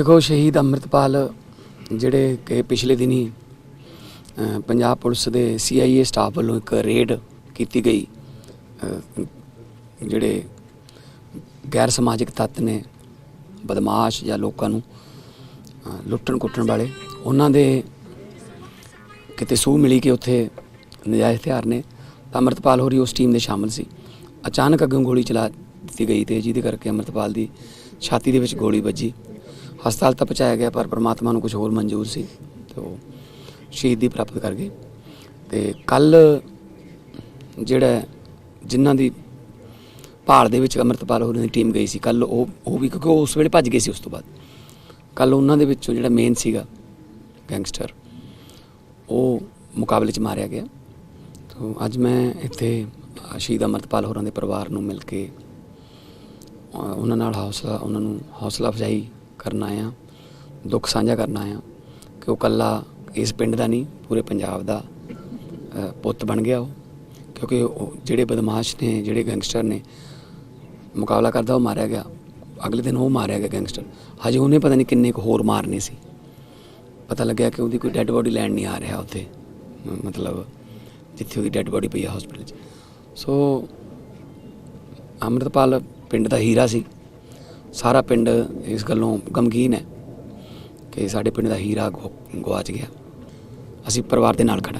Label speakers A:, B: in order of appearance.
A: ਦੇਖੋ ਸ਼ਹੀਦ ਅੰਮ੍ਰਿਤਪਾਲ ਜਿਹੜੇ ਕਿ ਪਿਛਲੇ ਦਿਨੀ ਪੰਜਾਬ ਪੁਲਿਸ ਦੇ ਸੀਆਈਏ ਸਟਾਫ ਵੱਲੋਂ ਇੱਕ ਰੇਡ ਕੀਤੀ ਗਈ। ਜਿਹੜੇ ਗੈਰ ਸਮਾਜਿਕ ਤੱਤ ਨੇ, ਬਦਮਾਸ਼ ਜਾਂ ਲੋਕਾਂ ਨੂੰ ਲੁੱਟਣ ਕੁੱਟਣ ਵਾਲੇ, ਉਹਨਾਂ ਦੇ ਕਿਤੇ ਸੂਹ ਮਿਲੀ ਕਿ ਉੱਥੇ ਨਜਾਇਜ਼ ਹਥਿਆਰ ਨੇ, ਤਾਂ ਅੰਮ੍ਰਿਤਪਾਲ ਹੋਰੀ ਉਸ ਟੀਮ ਦੇ ਸ਼ਾਮਲ ਸੀ। ਅਚਾਨਕ ਅੱਗੋਂ ਗੋਲੀ ਚਲਾ ਦਿੱਤੀ ਗਈ ਤੇ ਜਿਹਦੇ ਕਰਕੇ ਅੰਮ੍ਰਿਤਪਾਲ ਦੀ ਛਾਤੀ ਦੇ ਵਿੱਚ ਗੋਲੀ ਵੱਜੀ। ਹਸਪਤਾਲ ਤਾਂ ਪਹੁੰਚਾਇਆ ਗਿਆ, ਪਰ ਪ੍ਰਮਾਤਮਾ ਨੂੰ ਕੁਝ ਹੋਰ ਮਨਜ਼ੂਰ ਸੀ, ਤੇ ਉਹ ਸ਼ਹੀਦੀ ਪ੍ਰਾਪਤ ਕਰ ਗਏ। ਤੇ ਕੱਲ ਜਿਹੜਾ ਜਿਨ੍ਹਾਂ ਦੀ ਭਾਲ ਦੇ ਵਿੱਚ ਅੰਮ੍ਰਿਤਪਾਲ ਹੋਰਾਂ ਦੀ ਟੀਮ ਗਈ ਸੀ, ਕੱਲ ਉਹ ਉਹ ਵੀ ਕਿਉਂਕਿ ਉਹ ਉਸ ਵੇਲੇ ਭੱਜ ਗਏ ਸੀ ਉਸ ਤੋਂ ਬਾਅਦ। ਕੱਲ ਉਹਨਾਂ ਦੇ ਵਿੱਚੋਂ ਜਿਹੜਾ ਮੇਨ ਸੀਗਾ ਗੈਂਗਸਟਰ ਉਹ ਮੁਕਾਬਲੇ 'ਚ ਮਾਰਿਆ ਗਿਆ। ਤੋਂ ਅੱਜ ਮੈਂ ਇੱਥੇ ਸ਼ਹੀਦ ਅਮਰਤਪਾਲ ਹੋਰਾਂ ਦੇ ਪਰਿਵਾਰ ਨੂੰ ਮਿਲ ਕੇ ਉਹਨਾਂ ਨਾਲ ਹੌਸਲਾ, ਉਹਨਾਂ ਨੂੰ ਹੌਸਲਾ ਅਫਜ਼ਾਈ ਕਰਨਾ ਆ, ਦੁੱਖ ਸਾਂਝਾ ਕਰਨਾ ਆ ਕਿ ਉਹ ਕੱਲਾ ਇਸ ਪਿੰਡ ਦਾ ਨਹੀਂ, ਪੂਰੇ ਪੰਜਾਬ ਦਾ ਪੁੱਤ ਬਣ ਗਿਆ ਉਹ। ਕਿਉਂਕਿ ਉਹ ਜਿਹੜੇ ਬਦਮਾਸ਼ ਨੇ, ਜਿਹੜੇ ਗੈਂਗਸਟਰ ਨੇ, ਮੁਕਾਬਲਾ ਕਰਦਾ ਉਹ ਮਾਰਿਆ ਗਿਆ। ਅਗਲੇ ਦਿਨ ਉਹ ਮਾਰਿਆ ਗਿਆ ਗੈਂਗਸਟਰ। ਹਜੇ ਉਹਨੇ ਪਤਾ ਨਹੀਂ ਕਿੰਨੇ ਕੁ ਹੋਰ ਮਾਰਨੇ ਸੀ। ਪਤਾ ਲੱਗਿਆ ਕਿ ਉਹਦੀ ਕੋਈ ਡੈੱਡ ਬੋਡੀ ਲੈਣ ਨਹੀਂ ਆ ਰਿਹਾ ਉੱਥੇ। ਮਤਲਬ ਜਿੱਥੇ ਉਹਦੀ ਡੈੱਡ ਬੋਡੀ ਪਈ ਆ ਹਸਪੀਟਲ 'ਚ। ਸੋ ਅੰਮ੍ਰਿਤਪਾਲ ਪਿੰਡ ਦਾ ਹੀਰਾ ਸੀ। ਸਾਰਾ ਪਿੰਡ ਇਸ ਗੱਲੋਂ ਗਮਗੀਨ ਹੈ ਕਿ ਸਾਡੇ ਪਿੰਡ ਦਾ ਹੀਰਾ ਗੁ- ਗੁਆਚ ਗਿਆ। ਅਸੀਂ ਪਰਿਵਾਰ ਦੇ ਨਾਲ ਖੜਾਂਗੇ